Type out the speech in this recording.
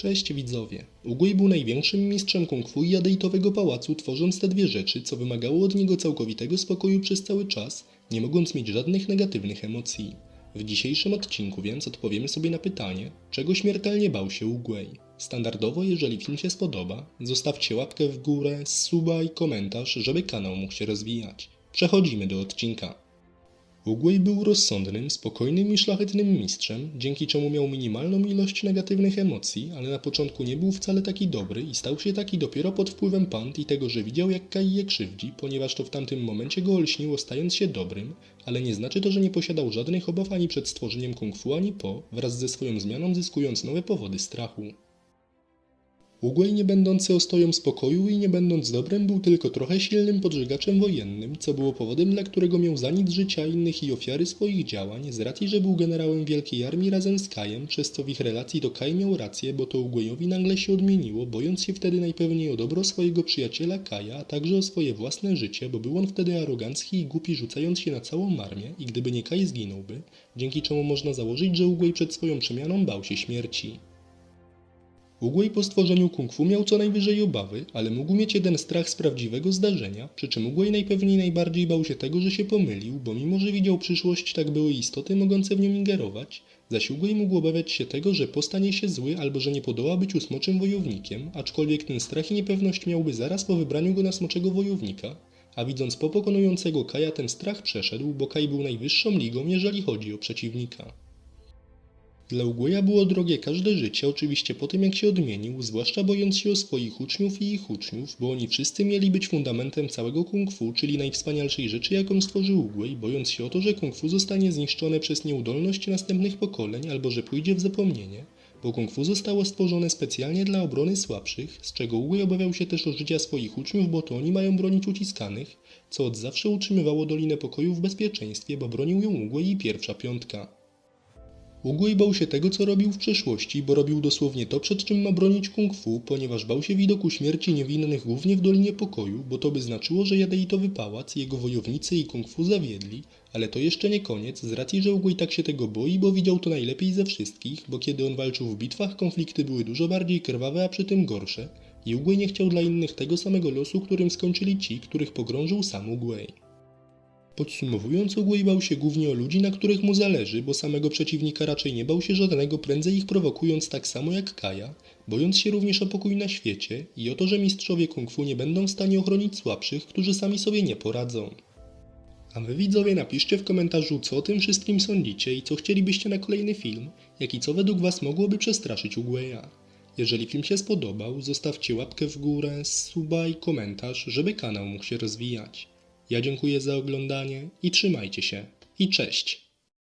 Cześć widzowie. Uguay był największym mistrzem kung fu i jadeitowego pałacu, tworząc te dwie rzeczy, co wymagało od niego całkowitego spokoju przez cały czas, nie mogąc mieć żadnych negatywnych emocji. W dzisiejszym odcinku więc odpowiemy sobie na pytanie, czego śmiertelnie bał się Uguay. Standardowo, jeżeli film się spodoba, zostawcie łapkę w górę, suba i komentarz, żeby kanał mógł się rozwijać. Przechodzimy do odcinka. Uguay był rozsądnym, spokojnym i szlachetnym mistrzem, dzięki czemu miał minimalną ilość negatywnych emocji, ale na początku nie był wcale taki dobry i stał się taki dopiero pod wpływem pand i tego, że widział jak Kai je krzywdzi, ponieważ to w tamtym momencie go olśniło stając się dobrym, ale nie znaczy to, że nie posiadał żadnych obaw ani przed stworzeniem kung fu, ani po, wraz ze swoją zmianą zyskując nowe powody strachu. Uguay nie będący ostoją spokoju i nie będąc dobrem był tylko trochę silnym podżegaczem wojennym, co było powodem, dla którego miał za nic życia innych i ofiary swoich działań, z racji, że był generałem wielkiej armii razem z Kajem, przez co w ich relacji to Kaj miał rację, bo to Uguayowi nagle się odmieniło, bojąc się wtedy najpewniej o dobro swojego przyjaciela Kaja, a także o swoje własne życie, bo był on wtedy arogancki i głupi rzucając się na całą armię i gdyby nie Kaj zginąłby, dzięki czemu można założyć, że Uguay przed swoją przemianą bał się śmierci. Uguay po stworzeniu kung fu miał co najwyżej obawy, ale mógł mieć jeden strach z prawdziwego zdarzenia, przy czym Uguay najpewniej najbardziej bał się tego, że się pomylił, bo mimo, że widział przyszłość, tak były istoty mogące w nią ingerować, zaś Uguay mógł obawiać się tego, że postanie się zły albo że nie podoła byciu smoczym wojownikiem, aczkolwiek ten strach i niepewność miałby zaraz po wybraniu go na smoczego wojownika, a widząc po pokonującego Kaja ten strach przeszedł, bo Kaj był najwyższą ligą, jeżeli chodzi o przeciwnika. Dla Uguaya było drogie każde życie, oczywiście po tym jak się odmienił, zwłaszcza bojąc się o swoich uczniów i ich uczniów, bo oni wszyscy mieli być fundamentem całego kung fu, czyli najwspanialszej rzeczy jaką stworzył Uguay, bojąc się o to, że kung fu zostanie zniszczone przez nieudolność następnych pokoleń albo że pójdzie w zapomnienie, bo kung fu zostało stworzone specjalnie dla obrony słabszych, z czego Uguay obawiał się też o życia swoich uczniów, bo to oni mają bronić uciskanych, co od zawsze utrzymywało Dolinę Pokoju w bezpieczeństwie, bo bronił ją Uguay i pierwsza piątka. Uguay bał się tego, co robił w przeszłości, bo robił dosłownie to, przed czym ma bronić kung fu, ponieważ bał się widoku śmierci niewinnych głównie w Dolinie Pokoju, bo to by znaczyło, że jadeitowy pałac, jego wojownicy i kung fu zawiedli, ale to jeszcze nie koniec, z racji, że Uguay tak się tego boi, bo widział to najlepiej ze wszystkich, bo kiedy on walczył w bitwach, konflikty były dużo bardziej krwawe, a przy tym gorsze, i Uguay nie chciał dla innych tego samego losu, którym skończyli ci, których pogrążył sam Uguay. Podsumowując, Uguay bał się głównie o ludzi, na których mu zależy, bo samego przeciwnika raczej nie bał się żadnego, prędzej ich prowokując tak samo jak Kaja, bojąc się również o pokój na świecie i o to, że mistrzowie kung fu nie będą w stanie ochronić słabszych, którzy sami sobie nie poradzą. A wy widzowie napiszcie w komentarzu, co o tym wszystkim sądzicie i co chcielibyście na kolejny film, jak i co według was mogłoby przestraszyć Uguaya. Jeżeli film się spodobał, zostawcie łapkę w górę, suba i komentarz, żeby kanał mógł się rozwijać. Ja dziękuję za oglądanie i trzymajcie się. I cześć!